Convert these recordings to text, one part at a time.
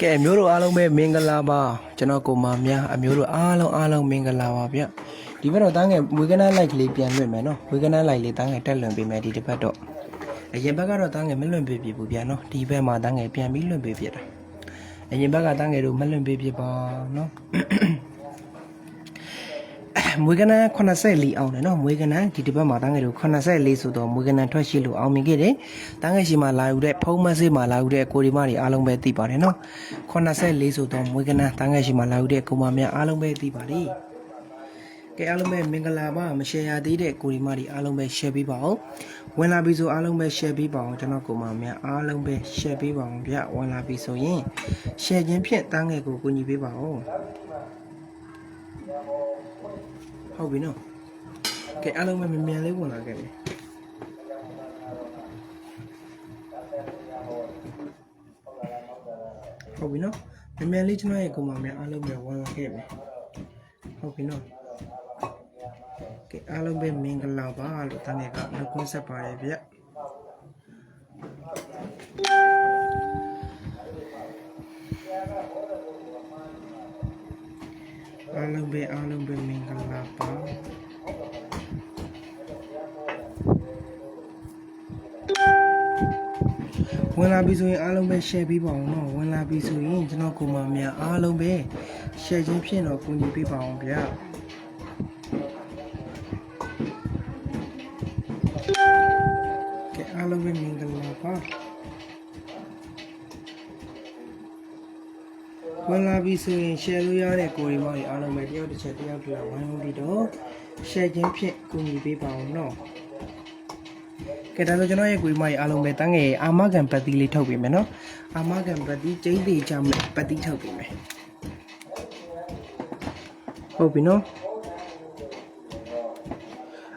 ကဲအမျိုးတို့အားလုံးပဲမင်္ဂလာပါကျွန်တော်ကိုမများအမျိုးတို့အားလုံးအားလုံးမင်္ဂလာပါဗျဒီဘက်တော့တန်းငယ်ဝေကနာလိုက်ကလေးပြန်လွှင့်မယ်နော်ဝေကနာလိုက်လေးတန်းငယ်တက်လွှင့်ပေးမယ်ဒီတစ်ပတ်တော့အရင်ဘက်ကတော့တန်းငယ်မလွှင့်ပေးပြဘူးဗျာနော်ဒီဘက်မှာတန်းငယ်ပြန်ပြီးလွှင့်ပေးပြတာအရင်ဘက်ကတန်းငယ်တို့မလွှင့်ပေးပြပါနော် မွေးကနန်း84အောင်တယ်နော်မွေးကနန်းဒီတစ်ပတ်မှာတန်းငယ်တို့84ဆိုတော့မွေးကနန်းထွက်ရှိလို့အောင်မြင်ခဲ့တယ်တန်းငယ်ရှိမှလာယူတဲ့ဖုံးမဆေးမှလာယူတဲ့ကိုဒီမတွေအားလုံးပဲသိပါတယ်နော်84ဆိုတော့မွေးကနန်းတန်းငယ်ရှိမှလာယူတဲ့ကိုမများအားလုံးပဲသိပါတယ်ကဲအားလုံးပဲမင်္ဂလာပါမရှယ်ရသေးတဲ့ကိုဒီမတွေအားလုံးပဲ share ပေးပါအောင်ဝင်လာပြီဆိုအားလုံးပဲ share ပေးပါအောင်ကျွန်တော်ကိုမများအားလုံးပဲ share ပေးပါအောင်ဗျဝင်လာပြီဆိုရင် share ခြင်းဖြင့်တန်းငယ်ကိုကူညီပေးပါအောင် ဟုတ်ပြီနော်ကဲအားလုံးပဲမြန်မြန်လေးဝင်လာခဲ့ပြီဟုတ်ပြီနော်မြန်မြန်လေးကျွန်တော်ရဲ့ကိုမမြန်အားလုံးပဲဝင်လာခဲ့ပြီဟုတ်ပြီနော်ကဲအားလုံးပဲမင်္ဂလာပါလို့တန်းနေကနှုတ်ခွန်းဆက်ပါရဲ့ဗျ အားလုံးပဲအားလုံးပဲမင်္ဂလာပါဝင်လာပြီဆိုရင်အားလုံးပဲ share ပေးပါအောင်နော်ဝင်လာပြီဆိုရင်ကျွန်တော်ကိုမများအားလုံးပဲ share ခြင်းဖြင့်တော့ကူညီပေးပါအောင်ဗျာကဲအားလုံးပဲမင်္ဂလာပါဝင်လာ ပြီဆိုရင် share လို့ရတဲ့ကိုရီမောင်တွေအားလုံးပဲတယောက်တစ်ချက်တယောက်တစ်ယောက်ဝိုင်းဝန်းပြီးတော့ share ခြင်းဖြင့်ကူညီပေးပါအောင်နော်ကဲဒါဆိုကျွန်တော်ရဲ့ကိုရီမောင်တွေအားလုံးပဲတန်းငယ်အာမခံပတ်တိလေးထုတ်ပေးမယ်နော်အာမခံပတ်တိကျိန်းသေးကြမယ်ပတ်တိထုတ်ပေးမယ်ဟုတ်ပြီနော်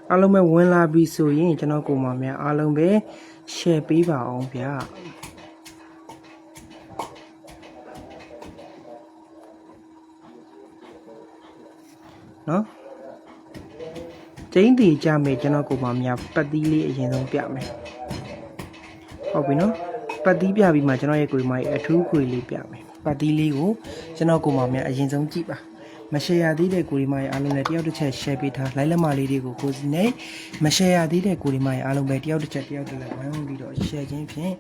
အားလုံးပဲဝင်လာပြီဆိုရင်ကျွန်တော်ကိုမများအားလုံးပဲ share ပေးပါအောင်ဗျာ နော်ကျင်းတီကြမယ်ကျွန်တော်ကိုမများပတ်သီးလေးအရင်ဆုံးပြမယ်ဟုတ်ပြီနော်ပတ်သီးပြပြီးမှကျွန်တော်ရဲ့ကိုယ်မကြီးအထူးခွေလေးပြမယ်ပတ်သီးလေးကိုကျွန်တော်ကိုမများအရင်ဆုံးကြည့်ပါမ share ရသေးတဲ့ကိုဒီမရဲ့အားလုံးလည်းတယောက်တစ်ချက် share ပေးထားလိုက်လက်မလေးတွေကိုကိုစီနဲ့မ share ရသေးတဲ့ကိုဒီမရဲ့အားလုံးပဲတယောက်တစ်ချက်တယောက်တစ်လက်ဝိုင်းဝန်းပြီးတော့ share ခြင်းဖြင့်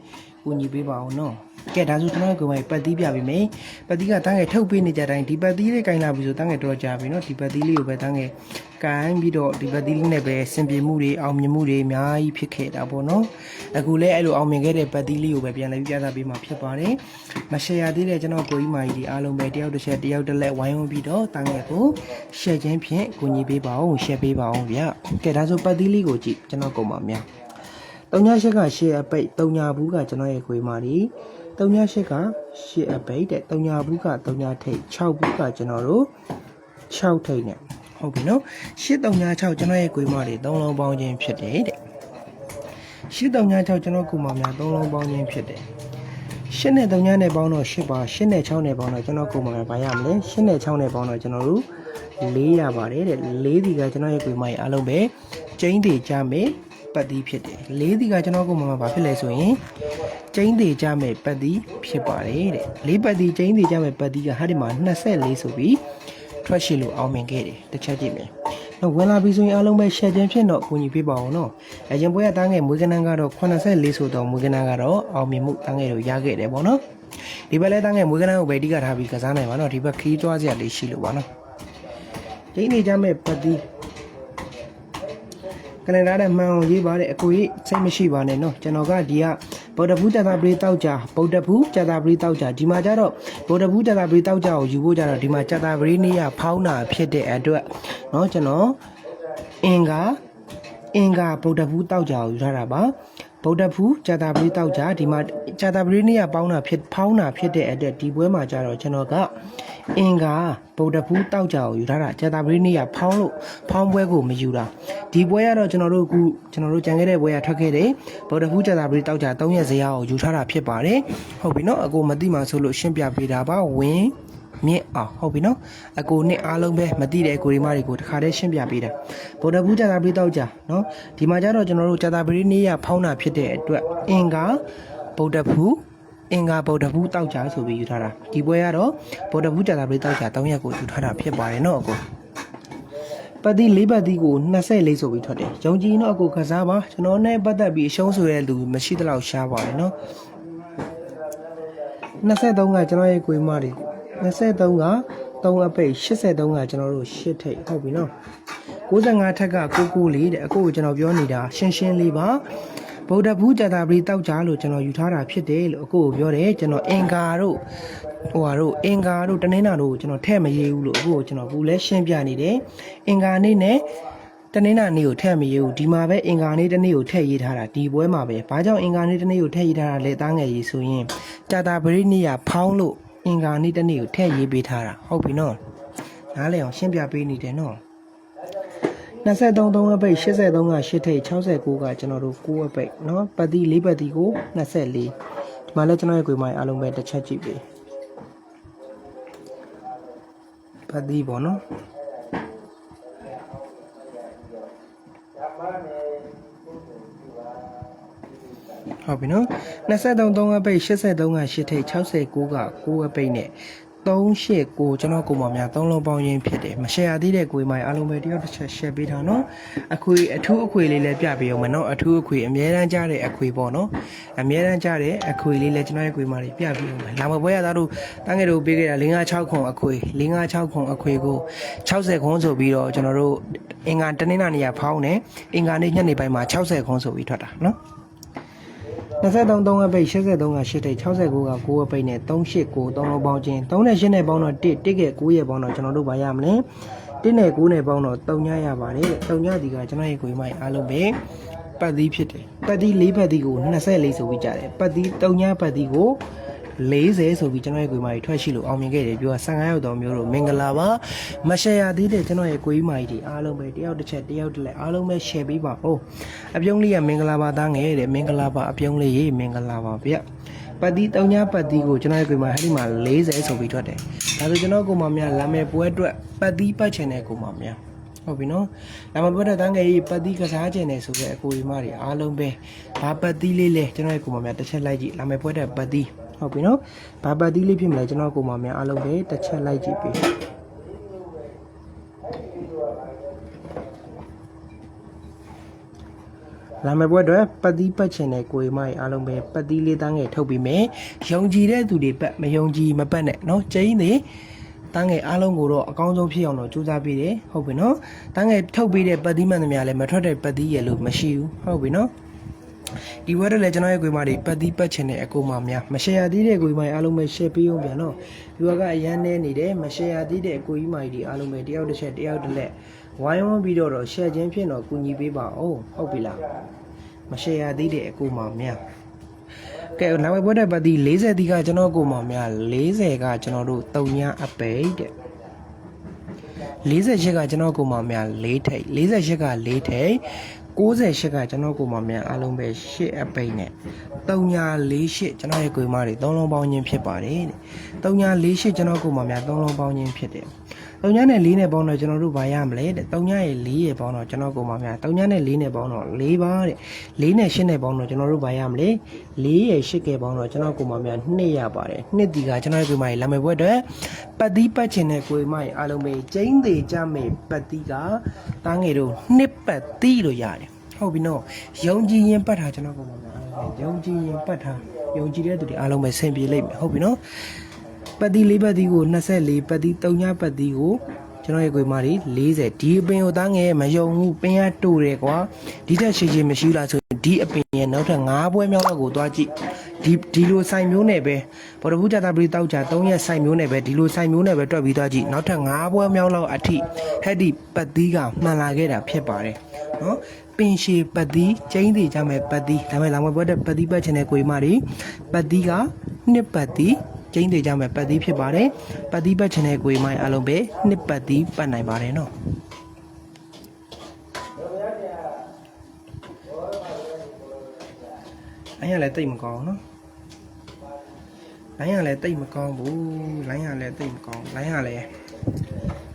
ကူညီပေးပါအောင်နော်ကဲဒါဆိုကျွန်တော်ကိုယ်မရဲ့ပတ်သီးပြပေးမယ်ပတ်သီးကတန်းငယ်ထုတ်ပေးနေကြတိုင်းဒီပတ်သီးလေးကင်လာပြီဆိုတန်းငယ်တော့ကြာပြီနော်ဒီပတ်သီးလေးကိုပဲတန်းငယ်ကိုင်ပြီးတော့ဒီပတ်သီးလေးနဲ့ပဲစင်ပြေမှုတွေအောင်မြင်မှုတွေအများကြီးဖြစ်ခဲ့တာပေါ့နော်အခုလည်းအဲ့လိုအောင်မြင်ခဲ့တဲ့ပတ်သီးလေးကိုပဲပြန်လည်ပြသပေးမှာဖြစ်ပါတယ်မ share ရသေးတဲ့ကျွန်တော်ကိုကြီးမာကြီးဒီအားလုံးပဲတယောက်တစ်ချက်တယောက်တစ်လက်ဝိုင်းဝန်းပြီးတော့တန်းငယ်ကို share ခြင်းဖြင့်ကူညီပေးပါအောင် share ပေးပါအောင်ဗျကဲဒါဆိုပတ်သီးလေးကိုကြည့်ကျွန်တော်ကုန်ပါများ တုံညာရှက်က share အပိတ်တုံညာဘူးကကျွန်တော်ရဲ့ကိုကြီးမာကြီးတုံညာရှက်ကရှေ့အပိတ်တဲ့တုံညာဘူးကတုံညာထိတ်6ဘူးကကျွန်တော်တို့6ထိတ်နဲ့ဟုတ်ပြီနော်ရှစ်တုံညာ6ကျွန်တော်ရဲ့ကိုယ်မတွေ3လုံးပေါင်းခြင်းဖြစ်တယ်တဲ့ရှစ်တုံညာ6ကျွန်တော်ကိုယ်မများ3လုံးပေါင်းခြင်းဖြစ်တယ်ရှစ်နဲ့တုံညာနဲ့ပေါင်းတော့ရှစ်ပါရှစ်နဲ့6နဲ့ပေါင်းတော့ကျွန်တော်ကိုယ်မများဘာရမလဲရှစ်နဲ့6နဲ့ပေါင်းတော့ကျွန်တော်တို့4ရပါတယ်တဲ့4ဒီကကျွန်တော်ရဲ့ကိုယ်မကြီးအားလုံးပဲကျင်းသေးကြမယ် ပတ်သီးဖြစ်တယ်၄ဒီကကျွန်တော်ကိုယ်မများဘာဖြစ်လဲဆိုရင်ကျင်းသေးကြမဲ့ပတ်သီးဖြစ်ပါတယ်တဲ့လေးပတ်သီးကျင်းသေးကြမဲ့ပတ်သီးကဟာဒီမှာ24ဆိုပြီးထွက်ရှိလို့အောင်မြင်ခဲ့တယ်တစ်ချက်ကြည့်မယ်တော့ဝင်လာပြီဆိုရင်အားလုံးပဲ share ခြင်းဖြစ်တော့ကိုညီပေးပါအောင်နော်အရင်ပွဲကတန်းငယ်မွေးကနန်းကတော့84ဆိုတော့မွေးကနန်းကတော့အောင်မြင်မှုတန်းငယ်တို့ရခဲ့တယ်ပေါ့နော်ဒီဘက်လဲတန်းငယ်မွေးကနန်းကိုပဲအဓိကထားပြီးကစားနိုင်ပါနော်ဒီဘက်ခီးသွားစရာလေးရှိလို့ပါနော်ကျင်းသေးကြမဲ့ပတ်သီး ကနေဒါနဲ့မှန်အောင်ရေးပါတဲ့အကိုကြီးစိတ်မရှိပါနဲ့နော်ကျွန်တော်ကဒီကဗုဒ္ဓဘူးတသာပရိတောက်ကြဗုဒ္ဓဘူးတသာပရိတောက်ကြဒီမှာကျတော့ဗုဒ္ဓဘူးတသာပရိတောက်ကြကိုယူဖို့ကြတော့ဒီမှာတသာပရိနေရဖောင်းတာဖြစ်တဲ့အတွက်နော်ကျွန်တော်အင်္ဂါအင်္ဂါဗုဒ္ဓဘူးတောက်ကြကိုယူထားတာပါ ဗုဒ္ဓဘူးဇာတာပရိတောက်ကြဒီမှာဇာတာပရိနေရပေါင်းတာဖြစ်ဖောင်းတာဖြစ်တဲ့အတွက်ဒီပွဲမှာကြတော့ကျွန်တော်ကအင်္ဂါဗုဒ္ဓဘူးတောက်ကြကိုယူထားတာဇာတာပရိနေရဖောင်းလို့ဖောင်းပွဲကိုမယူတာဒီပွဲကတော့ကျွန်တော်တို့အခုကျွန်တော်တို့ကြံခဲ့တဲ့ပွဲကထွက်ခဲ့တယ်ဗုဒ္ဓဘူးဇာတာပရိတောက်ကြ3ရက်ဇရာကိုယူထားတာဖြစ်ပါတယ်ဟုတ်ပြီနော်အကိုမသိမှဆိုလို့ရှင်းပြပေးတာပါဝင်း မြင့်အောင်ဟုတ်ပြီနော်အကိုနှစ်အားလုံးပဲမသိတဲ့အကိုဒီမတွေကိုတခါတည်းရှင်းပြပေးတာဗုဒ္ဓဘူးဇာတာပရိတောက်ကြနော်ဒီမှာကျတော့ကျွန်တော်တို့ဇာတာပရိနေရဖောင်းတာဖြစ်တဲ့အတွက်အင်္ဂါဗုဒ္ဓဘူးအင်္ဂါဗုဒ္ဓဘူးတောက်ကြဆိုပြီးယူထားတာဒီပွဲကတော့ဗုဒ္ဓဘူးကြာတာပရိတောက်ကြ3ရက်ကိုယူထားတာဖြစ်ပါတယ်နော်အကိုပတ်တိ၄ပတ်တိကို24ဆိုပြီးထွက်တယ်။ရုံကြည်တော့အကိုကစားပါကျွန်တော်နဲ့ပတ်သက်ပြီးအရှုံးဆိုတဲ့လူမရှိသလောက်ရှားပါတယ်နော်။23ကကျွန်တော်ရဲ့ကိုယ်မတွေ 23က3အပိတ်83ကကျွန်တော်တို့8ထိပ်ဟုတ်ပြီနော်95ထက်က99လေးတဲ့အကိုကိုကျွန်တော်ပြောနေတာရှင်းရှင်းလေးပါဗုဒ္ဓဘူးကြာတာပရိတောက်ကြလို့ကျွန်တော်ယူထားတာဖြစ်တယ်လို့အကိုကိုပြောတယ်ကျွန်တော်အင်္ဂါတို့ဟိုဟာတို့အင်္ဂါတို့တနင်္လာတို့ကျွန်တော်ထဲ့မရေးဘူးလို့အကိုကိုကျွန်တော်ဘူးလဲရှင်းပြနေတယ်အင်္ဂါနေ့နဲ့တနင်္လာနေ့ကိုထည့်မရေးဘူးဒီမှာပဲအင်္ဂါနေ့တစ်နေ့ကိုထည့်ရေးထားတာဒီပွဲမှာပဲဘာကြောင့်အင်္ဂါနေ့တစ်နေ့ကိုထည့်ရေးထားတာလဲသားငယ်ရေးဆိုရင်ကြာတာပရိနေ့ကဖောင်းလို့ အင်္ဂါနေ့တစ်နေ့ကိုထည့်ရေးပေးထားတာဟုတ်ပြီနော်နားလည်အောင်ရှင်းပြပေးနေတယ်နော်23 3အပိတ်83က8ထိပ်69ကကျွန်တော်တို့9အပိတ်เนาะပတ်တိ4ပတ်တိကို24ဒီမှာလည်းကျွန်တော်ရဲ့ကိုယ်မိုင်းအားလုံးပဲတစ်ချက်ကြည့်ပေးပတ်တိပေါ့နော် ဟုတ်ပြီနော်23 3အပိတ်83က8ထိပ်69က9အပိတ်နဲ့389ကျွန်တော်ကိုမများ3လုံးပေါင်းရင်းဖြစ်တယ်မရှယ်ရသေးတဲ့ကိုယ်မိုင်အားလုံးပဲတယောက်တစ်ချက် share ပေးထားနော်အခွေအထူးအခွေလေးလည်းပြပေးအောင်မနော်အထူးအခွေအများတန်းကြားတဲ့အခွေပေါ့နော်အများတန်းကြားတဲ့အခွေလေးလည်းကျွန်တော်ရဲ့ကိုယ်မိုင်ပြပေးအောင်လာမပွဲရသားတို့တန်းငယ်တို့ပေးခဲ့တာ556ခွန်အခွေ556ခွန်အခွေကို60ခွန်ဆိုပြီးတော့ကျွန်တော်တို့အင်္ဂါတနင်္လာနေ့ကဖောင်းတယ်အင်္ဂါနေ့ညနေပိုင်းမှာ60ခွန်ဆိုပြီးထွက်တာနော် 23 3အပိတ်83က8တိတ်69က9အပိတ်နဲ့389 3လုံးပေါင်းချင်း3နဲ့8နဲ့ပေါင်းတော့1 1က9ရဲ့ပေါင်းတော့ကျွန်တော်တို့ဗာရမလဲ1နဲ့9နဲ့ပေါင်းတော့3ညရပါတယ်3ညဒီကကျွန်တော်ရဲ့ကိုယ်မိုက်အားလုံးပဲပတ်သီးဖြစ်တယ်ပတ်သီး4ပတ်သီးကို24ဆိုပြီးကြတယ်ပတ်သီး3ညပတ်သီးကို 40ဆိုပြီးကျွန်တော်ရဲ့ကိုယ်မကြီးထွက်ရှိလို့အောင်မြင်ခဲ့တယ်ပြော15ရောက်တော်မျိုးတို့မင်္ဂလာပါမရှယ်ရသေးတဲ့ကျွန်တော်ရဲ့ကိုယ်မကြီးတွေအားလုံးပဲတယောက်တစ်ချက်တယောက်တစ်လက်အားလုံးပဲ share ပေးပါဦးအပြုံးလေးကမင်္ဂလာပါသားငယ်တဲ့မင်္ဂလာပါအပြုံးလေးရေမင်္ဂလာပါဗျပတ်တီတုံညာပတ်တီကိုကျွန်တော်ရဲ့ကိုယ်မအဲ့ဒီမှာ40ဆိုပြီးထွက်တယ်ဒါဆိုကျွန်တော်ကိုယ်မများလာမယ်ပွဲအတွက်ပတ်တီပတ်ချင်တဲ့ကိုယ်မများဟုတ်ပြီနော်။ဒါမှပတ်တဲ့တန်းငယ်ကြီးပတ်တီကစားခြင်းနဲ့ဆိုတဲ့အကိုဒီမတွေအားလုံးပဲဘာပတ်တီလေးလဲကျွန်တော်ရဲ့ကိုယ်မများတစ်ချက်လိုက်ကြည့်လာမယ်ပွဲတဲ့ပတ်တီ ဟုတ်ပြီနော်။ဘာပတ်တီလေးဖြစ်မလဲကျွန်တော်ကိုယ်မများအားလုံးပဲတစ်ချက်လိုက်ကြည့်ပေး။လာမယ့်ဘွဲ့အတွက်ပတ်သီးပတ်ချင်တဲ့ကိုယ်မကြီးအားလုံးပဲပတ်သီးလေးတန်းငယ်ထုတ်ပြီးမယ်။ယုံကြည်တဲ့သူတွေပတ်မယုံကြည်မပတ်နဲ့နော်။ကျင်းနေတန်းငယ်အားလုံးကိုတော့အကောင်းဆုံးဖြစ်အောင်တော့ကြိုးစားပေးတယ်ဟုတ်ပြီနော်။တန်းငယ်ထုတ်ပြီးတဲ့ပတ်သီးမှန်သမျှလည်းမထွက်တဲ့ပတ်သီးရလို့မရှိဘူးဟုတ်ပြီနော်။ ဒီဝက်တလည်းကျွန်တော်ရဲ့ကိုယ်မတွေပတ်သီးပတ်ချင်တဲ့အကူမများမရှယ်ရသေးတဲ့ကိုယ်မကြီးအားလုံးပဲ share ပေးအောင်ပြန်နော်။ဒီဘက်ကအရန်နေနေတယ်မရှယ်ရသေးတဲ့အကိုကြီးမကြီးတွေအားလုံးပဲတယောက်တစ်ချက်တယောက်တစ်လက်ဝိုင်းဝန်းပြီးတော့တော့ share ခြင်းဖြင့်တော့ကူညီပေးပါဦးဟုတ်ပြီလား။မရှယ်ရသေးတဲ့အကူမများကဲနောက်ဘက်တဲ့ပတ်တီ40တီကကျွန်တော်ကိုမများ40ကကျွန်တော်တို့တုံညာအပိတ်တဲ့48ကကျွန်တော်ကိုမများ4ထိပ်48က4ထိပ် 98ကကျွန်တော်ကိုမများအားလုံးပဲ8အပိတ်နဲ့348ကျွန်တော်ရဲ့ကိုမတွေ3လုံးပေါင်းခြင်းဖြစ်ပါတယ်တဲ့348ကျွန်တော်ကိုမများ3လုံးပေါင်းခြင်းဖြစ်တယ်3ညနဲ့4နဲ့ပေါင်းတော့ကျွန်တော်တို့ဘာရမလဲတဲ့3ညရဲ့4ရဲ့ပေါင်းတော့ကျွန်တော်ကိုမများ3ညနဲ့4နဲ့ပေါင်းတော့4ပါတဲ့4နဲ့8နဲ့ပေါင်းတော့ကျွန်တော်တို့ဘာရမလဲ4ရဲ့8ကပေါင်းတော့ကျွန်တော်ကိုမများ2ရပါတယ်2ဒီကကျွန်တော်ရဲ့ကိုမကြီးလာမယ်ဘွဲ့အတွက်ပတ်သီးပတ်ချင်တဲ့ကိုမကြီးအားလုံးပဲကျင်းသေးကြမယ်ပတ်သီးကတားငယ်တို့နှစ်ပတ်သီးလို့ရတယ် ဟုတ်ပြီနော်ယုံကြည်ရင်ပတ်ထားကျွန်တော်ကိုမများအားလုံးပဲယုံကြည်ရင်ပတ်ထားယုံကြည်တဲ့သူတွေအားလုံးပဲဆင်ပြေလိမ့်မယ်ဟုတ်ပြီနော်ပတ်တီလေးပတ်တီကို24ပတ်တီ3ညပတ်တီကိုကျွန်တော်ရဲ့ကိုယ်မတွေ40ဒီအပင်ကိုသားငယ်မယုံဘူးပင်ရတူတယ်ကွာဒီတက်ရှိရှိမရှိလားဆိုဒီအပင်ရဲ့နောက်ထပ်9ပွဲမြောက်လောက်ကိုသွားကြည့်ဒီဒီလိုဆိုင်မျိုးနဲ့ပဲဘော်ဒဘူးကြတာပရိတောက်ကြ3ရက်ဆိုင်မျိုးနဲ့ပဲဒီလိုဆိုင်မျိုးနဲ့ပဲတွက်ပြီးသွားကြည့်နောက်ထပ်9ပွဲမြောက်လောက်အထိဟက်ဒီပတ်တီကမှန်လာခဲ့တာဖြစ်ပါတယ်နော် ပင်ရှည်ပတ်တီကျင်းသေးကြမဲ့ပတ်တီဒါပေမဲ့လောင်မပွဲတဲ့ပတ်တီပတ်ချင်တဲ့ကိုယ်မတွေပတ်တီကနှစ်ပတ်တီကျင်းသေးကြမဲ့ပတ်သီးဖြစ်ပါတယ်ပတ်သီးပတ်ချင်တဲ့ကိုယ်မိုင်းအလုံးပဲနှစ်ပတ်သီးပတ်နိုင်ပါတယ်နော်လိုင်းရလည်းတိတ်မကောင်းနော်လိုင်းရလည်းတိတ်မကောင်းဘူးလိုင်းရလည်းတိတ်မကောင်းလိုင်းရလည်းဘယ်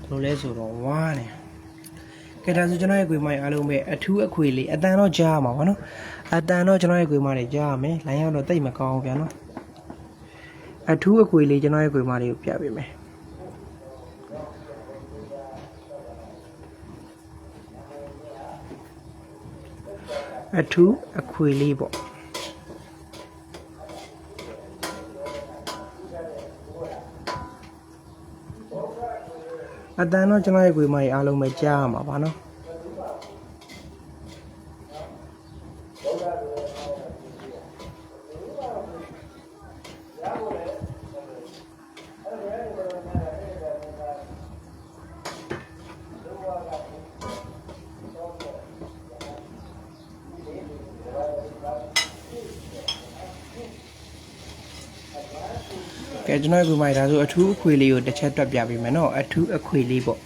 လိုလဲဆိုတော့ဝါးနေ ကဲဒါဆိုကျွန်တော်ရဲ့ကိုယ်မိုင်းအလုံးပဲအထူးအခွေလေးအတန်တော့ကြားမှာပါနော်အတန်တော့ကျွန်တော်ရဲ့ကိုယ်မိုင်းတွေကြားရမယ်လိုင်းရတော့တိတ်မကောင်းဘူးဗျာနော်အထူးအခွေလေးကျွန်တော်ရဲ့ခွေမလေးကိုပြပေးမယ်အထူးအခွေလေးပေါ့ အတန်တော့ကျွန်တော်ရဲ့ခွေမကြီးအားလုံးပဲကြားရမှာပါနော် ကဲကျွန်တော်အခုမှဒါဆိုအထူးအခွေလေးကိုတစ်ချက်တွက်ပြပေးမယ်နော်အထူးအခွေလေးပေါ့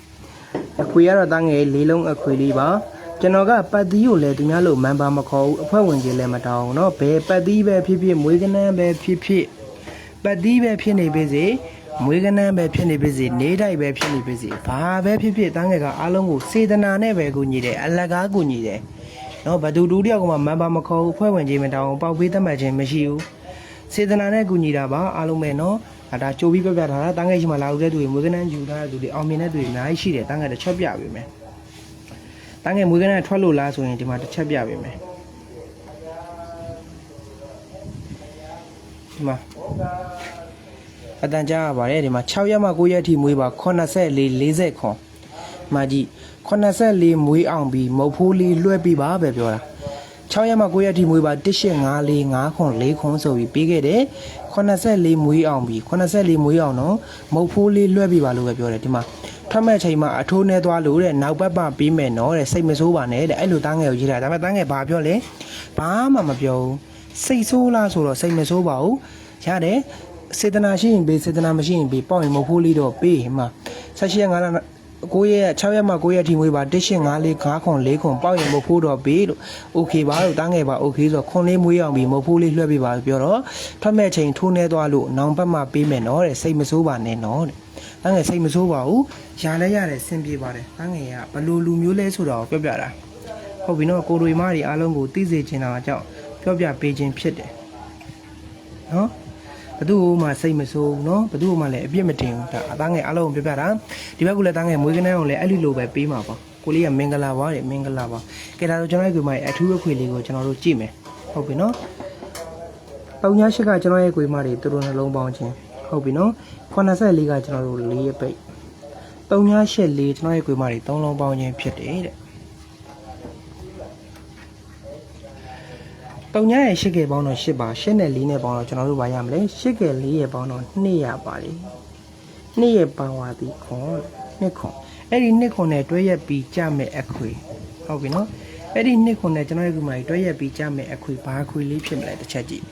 အခွေကတော့တန်းငယ်လေးလုံးအခွေလေးပါကျွန်တော်ကပတ်သီးကိုလည်းသူများလို့မန်ပါမခေါ်ဘူးအဖွဲ့ဝင်ကြီးလည်းမတောင်းဘူးเนาะဘယ်ပတ်သီးပဲဖြစ်ဖြစ်မွေးကနန်းပဲဖြစ်ဖြစ်ပတ်သီးပဲဖြစ်နေပါစေမွေးကနန်းပဲဖြစ်နေပါစေနေတိုက်ပဲဖြစ်နေပါစေဘာပဲဖြစ်ဖြစ်တန်းငယ်ကအားလုံးကိုစေတနာနဲ့ပဲကူညီတယ်အလကားကူညီတယ်เนาะဘသူတူတယောက်ကမှမန်ပါမခေါ်ဘူးအဖွဲ့ဝင်ကြီးမတောင်းဘူးပေါက်ပေးသတ်မှတ်ခြင်းမရှိဘူး စေတနာနဲ့ကူညီတာပါအားလုံးပဲเนาะအဲ ဒါကြိုပြီးပြပြထားတာတန်းငယ်ရှိမှလာဦးတဲ့သူတွေမွေးကနန်းယူထားတဲ့သူတွေအောင်မြင်တဲ့သူတွေအများကြီးရှိတယ်တန်းငယ်တစ်ချက်ပြပေးမယ်တန်းငယ်မွေးကနန်းထွက်လို့လားဆိုရင်ဒီမှာတစ်ချက်ပြပေးမယ်ဒီမှာအတန်ကြားရပါတယ်ဒီမှာ6ရက်မှ9ရက်ထိမွေးပါ84 40ခွန်မာကြီး84မွေးအောင်ပြီးမုတ်ဖိုးလေးလွှဲပြီးပါပဲပြောတာ6ရက်မှ9ရက်ထိမွေးပါ18545ခွန်4ခွန်ဆိုပြီးပြီးခဲ့တယ် 84မွေးအောင်ပြီ84မွေးအောင်တော့မုတ်ဖိုးလေးလွှဲပြပါလို့ပဲပြောတယ်ဒီမှာထွက်မဲ့ချိန်မှာအထိုးနေသွားလို့တဲ့နောက်ဘက်ပပြီးမယ်နော်တဲ့စိတ်မဆိုးပါနဲ့တဲ့အဲ့လိုတန်းငယ်ကိုရေးတာဒါပေမဲ့တန်းငယ်ဘာပြောလဲဘာမှမပြောဘူးစိတ်ဆိုးလားဆိုတော့စိတ်မဆိုးပါဘူးရတယ်စေတနာရှိရင်ပေးစေတနာမရှိရင်ပေးပေါ့ရင်မုတ်ဖိုးလေးတော့ပေးမှာ16ရက်9လ 9ရက်6ရက်မှ9ရက်ထိမွေးပါ1854 904ခွန်ပေါက်ရင်မဖိုးတော့ပြီလို့ okay ပါလို့တားငယ်ပါ okay ဆိုခွန်လေးမွေးအောင်ပြီးမဖိုးလေးလွှဲပေးပါပြောတော့ထွက်မဲ့ချိန်ထိုးနေသွားလို့နောင်ဘက်မှပေးမယ်နော်တဲ့စိတ်မဆိုးပါနဲ့နော်တဲ့တားငယ်စိတ်မဆိုးပါဘူးရလဲရတယ်ဆင်ပြေပါတယ်တားငယ်ကဘလို့လူမျိုးလဲဆိုတာကိုပြောပြတာဟုတ်ပြီနော်ကိုရီမားတွေအားလုံးကိုသိစေချင်တာကြောင့်ပြောပြပေးခြင်းဖြစ်တယ်နော် ဘသူ့မှစိတ်မဆိုးဘူးเนาะဘသူ့မှလည်းအပြစ်မတင်ဘူးဒါအသားငယ်အားလုံးကိုပြောပြတာဒီဘက်ကလည်းသားငယ်မွေးကနန်းအောင်လည်းအဲ့လိုလိုပဲပေးမှာပါကိုလေးကမင်္ဂလာပါတဲ့မင်္ဂလာပါကဲဒါဆိုကျွန်တော်ရဲ့ကိုမရဲ့အထူးအခွေလေးကိုကျွန်တော်တို့ကြည့်မယ်ဟုတ်ပြီเนาะပုံညာရှိကကျွန်တော်ရဲ့ကိုမတွေသူတို့နှလုံးပေါင်းခြင်းဟုတ်ပြီเนาะ84ကကျွန်တော်တို့၄ရပိတ်ပုံညာရှက်လေးကျွန်တော်ရဲ့ကိုမတွေ၃လုံးပေါင်းခြင်းဖြစ်တယ်တဲ့ ပုံညာရဲ့ရှစ်ကယ်ပေါင်းတော့၈ပါရှစ်နဲ့၄နဲ့ပေါင်းတော့ကျွန်တော်တို့ဘာရမလဲရှစ်ကယ်၄ရဲ့ပေါင်းတော့2ရပါလေ2ရဲ့ပေါင်းပါသည်ခွန်2ခွန်အဲ့ဒီ2ခွန်နဲ့တွဲရက်ပြီးကြမဲ့အခွေဟုတ်ပြီနော်အဲ့ဒီ2ခွန်နဲ့ကျွန်တော်ရဲ့ခုမှတွဲရက်ပြီးကြမဲ့အခွေဘာအခွေလေးဖြစ်မလဲတစ်ချက်ကြည့်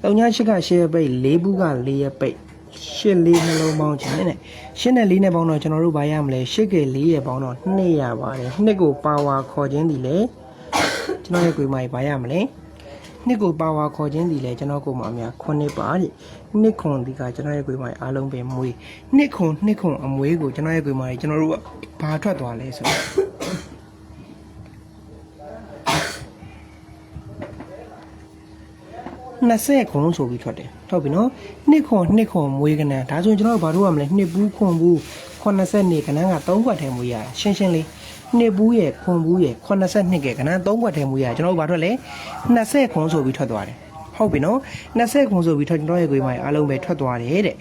ပုံညာရှစ်ကရှစ်ရပိတ်၄ဘူးက၄ရပိတ်ရှစ်လေးနှလုံးပေါင်းခြင်းနဲ့ရှစ်နဲ့လေးနဲ့ပေါင်းတော့ကျွန်တော်တို့ဘာရမလဲရှစ်ကယ်လေးရဲ့ပေါင်းတော့2ရပါတယ်နှစ်ကိုပါဝါခေါ်ခြင်းဒီလေ ကျွန်တော်ရဲ့ကိုယ်မကြီးဘာရမလဲနှစ်ကိုပါဝါခေါ်ခြင်းဒီလေကျွန်တော်ကိုယ်မအများခုနှစ်ပါတဲ့နှစ်ခွန်ဒီကကျွန်တော်ရဲ့ကိုယ်မကြီးအားလုံးပဲမွေးနှစ်ခွန်နှစ်ခွန်အမွေးကိုကျွန်တော်ရဲ့ကိုယ်မကြီးကျွန်တော်တို့ကဘာထွက်သွားလဲဆိုတော့20ခွန်ဆိုပြီးထွက်တယ်ဟုတ်ပြီနော်နှစ်ခွန်နှစ်ခွန်မွေးကနန်းဒါဆိုရင်ကျွန်တော်တို့ဘာလို့ရမလဲနှစ်ဘူးခွန်ဘူး80နေကနန်းက3ခွက်ထဲမွေးရတာရှင်းရှင်းလေး နှစ်ဘူးရဲ့ခွန်ဘူးရဲ့82ကဲကနန်း3ခွက်ထဲမွေးရတာကျွန်တော်တို့ဘာထွက်လဲ20ခွန်ဆိုပြီးထွက်သွားတယ်ဟုတ်ပြီနော်20ခွန်ဆိုပြီးထွက်ကျွန်တော်ရဲ့ကိုယ်မိုင်အားလုံးပဲထွက်သွားတယ်တဲ့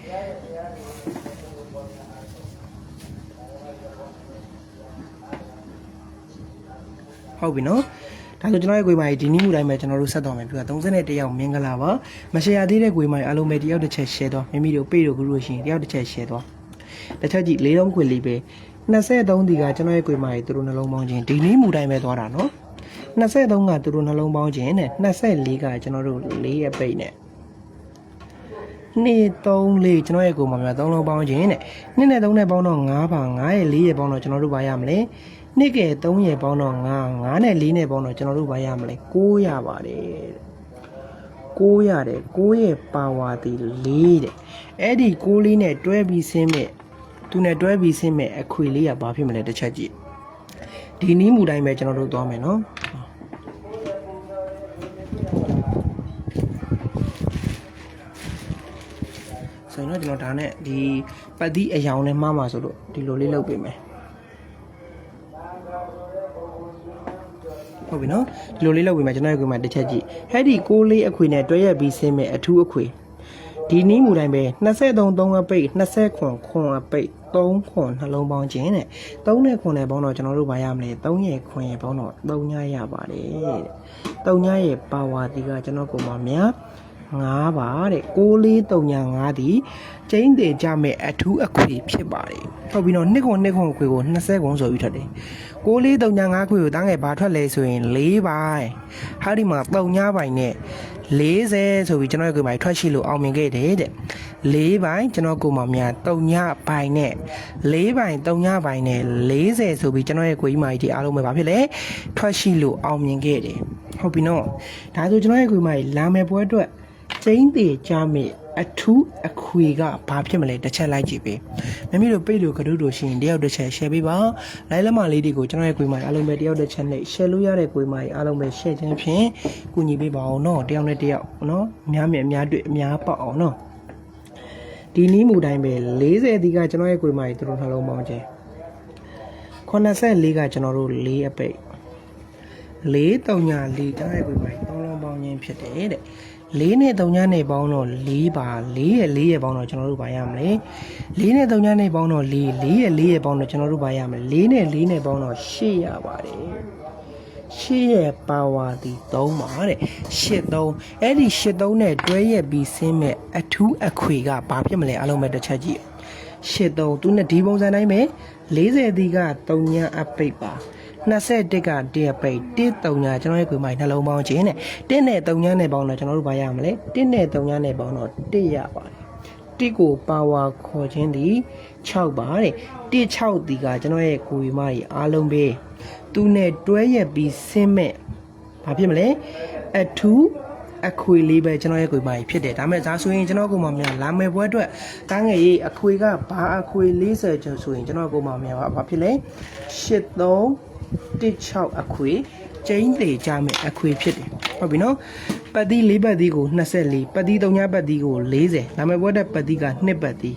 ဟုတ်ပြီနော်ဒါဆိုကျွန်တော်ရဲ့ကိုယ်မိုင်ဒီနည်းမှုတိုင်းပဲကျွန်တော်တို့ဆက်သွားမယ်ပြတော31ယောက်မင်္ဂလာပါမရှယ်ရသေးတဲ့ကိုယ်မိုင်အားလုံးပဲတယောက်တစ်ချက် share သွားမိမိတို့ပေတို့ဂရုတို့ရှိရင်တယောက်တစ်ချက် share သွားတစ်ချက်ကြည့်လေးလုံးခွေလေးပဲ 23ဒီကကျွန်တော်ရဲ့ကိုယ်မိုင်သူတို့နှလုံးပေါင်းခြင်းဒီနည်းမှုတိုင်းပဲသွားတာနော်23ကသူတို့နှလုံးပေါင်းခြင်းနဲ့24ကကျွန်တော်တို့4ရဲ့ပိတ်နဲ့2 3 4ကျွန်တော်ရဲ့ကိုယ်မှာများ3လုံးပေါင်းခြင်းနဲ့2နဲ့3နဲ့ပေါင်းတော့5ပါ9ရဲ့4ရဲ့ပေါင်းတော့ကျွန်တော်တို့ပါရမလဲ2ကဲ3ရဲ့ပေါင်းတော့9 9နဲ့4နဲ့ပေါင်းတော့ကျွန်တော်တို့ပါရမလဲ9ရပါတယ်9ရတယ်9ရဲ့ပါဝါတီ4တဲ့အဲ့ဒီ9လေးနဲ့တွဲပြီးဆင်းမဲ့ သူနဲ့တွဲပြီးဆင်းမဲ့အခွေလေးကဘာဖြစ်မလဲတစ်ချက်ကြည့်ဒီနီးမူတိုင်းပဲကျွန်တော်တို့သွားမယ်နော်ဆိုရင်တော့ကျွန်တော်ဒါနဲ့ဒီပတ်သီးအယောင်နဲ့မှားမှာဆိုလို့ဒီလိုလေးလုပ်ပေးမယ်ဟုတ်ပြီနော်ဒီလိုလေးလုပ်ပေးမယ်ကျွန်တော်ရဲ့ကိုယ်မှာတစ်ချက်ကြည့်ဟဲ့ဒီကိုးလေးအခွေနဲ့တွဲရက်ပြီးဆင်းမဲ့အထူးအခွေ ဒီနီးမူတိုင်းပဲ23 3အပိတ်20ခွန်ခွန်အပိတ်3ခွန်နှလုံးပေါင်းခြင်းတဲ့3နဲ့ခွန်နဲ့ပေါင်းတော့ကျွန်တော်တို့ဗာရမလဲ3ရဲ့ခွန်ရဲ့ပေါင်းတော့3ညရပါတယ်တဲ့3ညရဲ့ပါဝါတီကကျွန်တော်ကိုယ်မှာများ9ပါတဲ့6335ဒီကျင်းတည်ကြမဲ့အထူးအခွေဖြစ်ပါတယ်ဟုတ်ပြီနော်နှစ်ခွန်နှစ်ခွန်အခွေကို20ခွန်ဆိုပြီးထွက်တယ်6335ခွေကိုတန်းငယ်ဘာထွက်လဲဆိုရင်4ပိုင်းဟာဒီမှာ3ညပိုင်းနဲ့ 40ဆိုပြီးကျွန်တော်ကိုယ်မှာထွက်ရှိလို့အောင်မြင်ခဲ့တယ်တဲ့4ပိုင်းကျွန်တော်ကိုယ်မှာများ3ညပိုင်းနဲ့4ပိုင်း3ညပိုင်းနဲ့40ဆိုပြီးကျွန်တော်ရဲ့ကိုယ်ကြီးမာကြီးဒီအားလုံးပဲဘာဖြစ်လဲထွက်ရှိလို့အောင်မြင်ခဲ့တယ်ဟုတ်ပြီနော်ဒါဆိုကျွန်တော်ရဲ့ကိုယ်မာကြီးလာမယ်ပွဲအတွက်ကျင်းတည်ကြမဲ့ အထူးအခွေကဘာဖြစ်မလဲတစ်ချက်လိုက်ကြည့်ပေးမမီတို့ပိတ်လို့ကတုတို့ရှိရင်တယောက်တစ်ချက် share ပေးပါလိုက်လက်မလေးတွေကိုကျွန်တော်ရဲ့ကိုယ်မာအားလုံးပဲတယောက်တစ်ချက်နဲ့ share လို့ရတဲ့ကိုယ်မာအားလုံးပဲ share ခြင်းဖြင့်ကူညီပေးပါအောင်နော်တယောက်နဲ့တယောက်နော်အများမြတ်အများတွေ့အများပေါက်အောင်နော်ဒီနီးမူတိုင်းပဲ40ဒီကကျွန်တော်ရဲ့ကိုယ်မာကြီးတို့နှလုံးပေါင်းခြင်း84ကကျွန်တော်တို့4အပိတ်4 3ညာ4ကျွန်တော်ရဲ့ကိုယ်မာကြီး3လုံးပေါင်းခြင်းဖြစ်တယ်တဲ့ ၄နဲ့3ညနဲ့ပေါင်းတော့၄ပါ၄ရဲ့၄ရဲ့ပေါင်းတော့ကျွန်တော်တို့ပါရမလဲ၄နဲ့3ညနဲ့ပေါင်းတော့၄၄ရဲ့၄ရဲ့ပေါင်းတော့ကျွန်တော်တို့ပါရမလဲ၄နဲ့၄နဲ့ပေါင်းတော့၈ရပါတယ်၈ရဲ့ပါဝါဒီ3ပါတဲ့၈3အဲ့ဒီ၈3နဲ့တွဲရက်ပြီးဆင်းမဲ့အထူးအခွေကဘာဖြစ်မလဲအလုံးမဲ့တစ်ချက်ကြည့်၈3သူနဲ့ဒီပုံစံတိုင်းပဲ40ဒီက3ညအပိတ်ပါ 21ကတရပိတ်1 3ညာကျွန်တော်ရဲ့ကိုယ်မိုင်နှလုံးပေါင်းခြင်းနဲ့1နဲ့3ညာနဲ့ပေါင်းတော့ကျွန်တော်တို့ဘာရမလဲ1နဲ့3ညာနဲ့ပေါင်းတော့1ရပါတယ်1ကိုပါဝါခေါ်ခြင်းဒီ6ပါတဲ့1 6ဒီကကျွန်တော်ရဲ့ကိုယ်မိုင်အားလုံးပဲသူနဲ့တွဲရက်ပြီးဆင်းမဲ့ဘာဖြစ်မလဲအထူးအခွေလေးပဲကျွန်တော်ရဲ့ကိုယ်ပိုင်ဖြစ်တယ်ဒါမဲ့ဒါဆိုရင်ကျွန်တော်ကိုယ်မများလာမယ်ပွဲအတွက်တန်းငယ်ရေးအခွေကဘာအခွေ40ကျော်ဆိုရင်ကျွန်တော်ကိုယ်မများဘာဖြစ်လဲ83 16အခွေကျင်းသေးကြမယ်အခွေဖြစ်တယ်ဟုတ်ပြီနော်ပတ်သီး၄ပတ်သီးကို24ပတ်သီး3ညပတ်သီးကို40နာမည်ပွဲတဲ့ပတ်သီးက2ပတ်သီး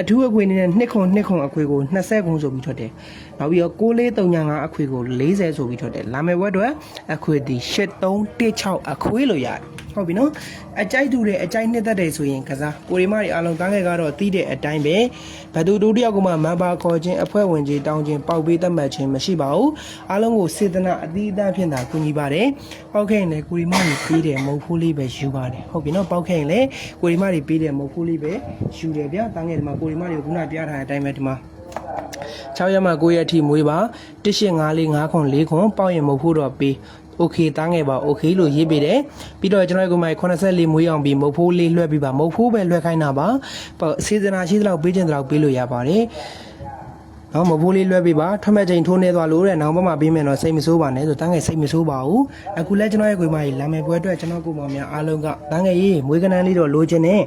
အထူးအခွေနေတဲ့2ခွန်2ခွန်အခွေကို20ခွန်ဆိုပြီးထွက်တယ်နောက်ပြီးတော့6 4 3ည5အခွေကို40ဆိုပြီးထွက်တယ်နာမည်ပွဲအတွက်အခွေဒီ8316အခွေလို့ရတယ် ဟုတ်ပြီနော်အကြိုက်တူတဲ့အကြိုက်နှစ်သက်တယ်ဆိုရင်ကစားကိုရီမတွေအားလုံးတန်းခဲ့ကတော့တီးတဲ့အတိုင်းပဲဘသူတူတယောက်ကမှမန်ပါခေါ်ခြင်းအဖွဲ့ဝင်ကြီးတောင်းခြင်းပေါက်ပေးတတ်မှတ်ခြင်းမရှိပါဘူးအားလုံးကိုစေတနာအသီးအသန့်ဖြင့်သာကူညီပါတယ်ပေါက်ခဲ့ရင်လည်းကိုရီမတွေပေးတယ်မုတ်ဖိုးလေးပဲယူပါတယ်ဟုတ်ပြီနော်ပေါက်ခဲ့ရင်လည်းကိုရီမတွေပေးတယ်မုတ်ဖိုးလေးပဲယူတယ်ဗျာတန်းခဲ့ဒီမှာကိုရီမတွေကိုခုနပြထားတဲ့အတိုင်းပဲဒီမှာ6ရက်မှ9ရက်အထိမွေးပါ18545ခွန်4ခွန်ပေါက်ရင်မဟုတ်ဖို့တော့ပေး โอเคတားငယ်ပါโอเคလို့ရေးပေးတယ်ပြီးတော့ကျွန်တော်ကမှ84မွေးအောင်ပြီးမုတ်ဖိုးလေးလွှဲပြီးပါမုတ်ဖိုးပဲလွှဲခိုင်းတာပါစေတနာရှိသလောက်ပေးခြင်းသလောက်ပေးလို့ရပါတယ်နော်မဖိုးလေးလွှဲပေးပါထမက်ချိန်ထိုးနေသွားလို့တဲ့နောက်ဘက်မှာပေးမယ်တော့စိတ်မဆိုးပါနဲ့ဆိုတန်းငယ်စိတ်မဆိုးပါဘူးအခုလဲကျွန်တော်ရဲ့ကိုယ်မကြီးလာမယ်ပွဲအတွက်ကျွန်တော်ကိုယ်မများအားလုံးကတန်းငယ်ရေးမွေးကနန်းလေးတော့လိုချင်တယ်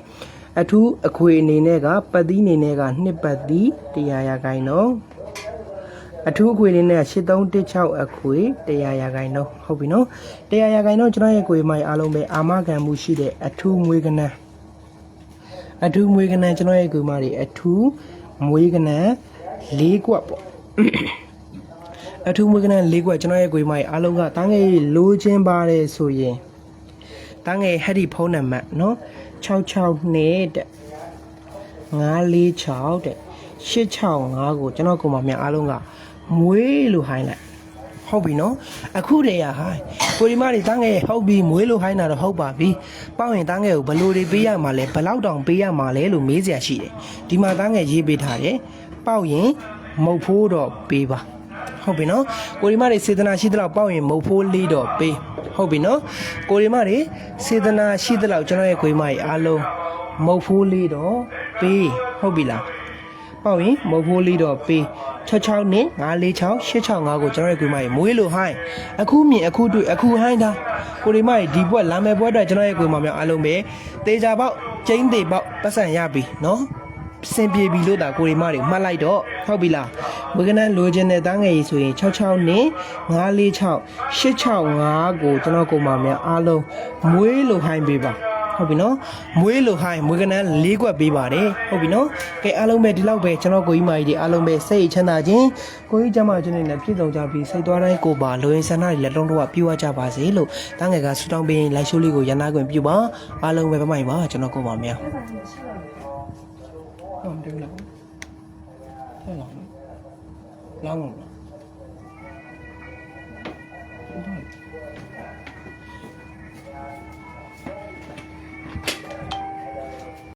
အထူးအခွေအနေနဲ့ကပတ်သီးအနေနဲ့ကနှစ်ပတ်သီး100ရာခိုင်နှုန်း အထူးအခွေလေးနဲ့8316အခွေ100ရာခိုင်နှုန်းဟုတ်ပြီနော်100ရာခိုင်နှုန်းကျွန်တော်ရဲ့ကိုယ်မိုင်အားလုံးပဲအာမခံမှုရှိတဲ့အထူးမွေးကနန်းအထူးမွေးကနန်းကျွန်တော်ရဲ့ကိုယ်မတွေအထူးမွေးကနန်း၄ကွက်ပေါ့အထူးမွေးကနန်း၄ကွက်ကျွန်တော်ရဲ့ကိုယ်မိုင်အားလုံးကတန်းငယ်လိုချင်ပါတယ်ဆိုရင်တန်းငယ်ဟက်ဒီဖုန်းနံပါတ်နော်66နဲ့တဲ့946တဲ့865ကိုကျွန်တော်ကိုမများအားလုံးက မွေးလို့ဟိုင်းလိုက်ဟုတ်ပြီနော်အခုတည်းရဟိုင်းကိုဒီမတွေတန်းငယ်ဟုတ်ပြီမွေးလို့ဟိုင်းတာတော့ဟုတ်ပါပြီပေါ့ရင်တန်းငယ်ကိုဘယ်လိုတွေပေးရမှာလဲဘယ်လောက်တောင်ပေးရမှာလဲလို့မေးစရာရှိတယ်ဒီမှာတန်းငယ်ရေးပေးထားတယ်ပေါ့ရင်မုတ်ဖိုးတော့ပေးပါဟုတ်ပြီနော်ကိုဒီမတွေစေတနာရှိသလောက်ပေါ့ရင်မုတ်ဖိုးလေးတော့ပေးဟုတ်ပြီနော်ကိုဒီမတွေစေတနာရှိသလောက်ကျွန်တော်ရဲ့ကိုဒီမတွေအားလုံးမုတ်ဖိုးလေးတော့ပေးဟုတ်ပြီလားပေါ့ရင်မုတ်ဖိုးလေးတော့ပေး 66နဲ့946 865ကိုကျွန်တော်ရဲ့ကိုဒီမတွေမွေးလို့ဟိုင်းအခုမြင်အခုတွေ့အခုဟိုင်းတာကိုဒီမတွေဒီဘွက်လာမယ်ဘွက်အတွက်ကျွန်တော်ရဲ့ကိုဒီမများအားလုံးပဲတေချာပေါက်ကျင်းသေးပေါက်ပတ်စံရပြီနော်စင်ပြေပြီလို့ဒါကိုရီမတွေမှတ်လိုက်တော့ဟုတ်ပြီလားဝေကနန်းလိုချင်တဲ့တန်းငယ်ကြီးဆိုရင်66နဲ့946 865ကိုကျွန်တော်ကိုမများအားလုံးမွေးလို့ခိုင်းပေးပါ ဟုတ်ပြီနော်မွေးလိုဟိုင်းမွေးကနန်း၄ခွက်ပေးပါတယ်ဟုတ်ပြီနော်ကဲအားလုံးပဲဒီလောက်ပဲကျွန်တော်ကိုကြီးမကြီးတွေအားလုံးပဲစိတ်ချမ်းသာခြင်းကိုကြီးကျမ်းမာခြင်းတွေနဲ့ပြည့်စုံကြပြီးစိတ်သွားတိုင်းကိုပါလိုရင်းဆန္ဒတွေလက်လုံးတော့ပြည့်ဝကြပါစေလို့တန်းငယ်ကဆူတောင်းပေးရင်လိုက်ရှိုးလေးကိုရန်နာခွင့်ပြုပါအားလုံးပဲပမိုင်ပါကျွန်တော်ကိုပါမရဟုတ်တယ်လားဟုတ်လားလောင်းလို့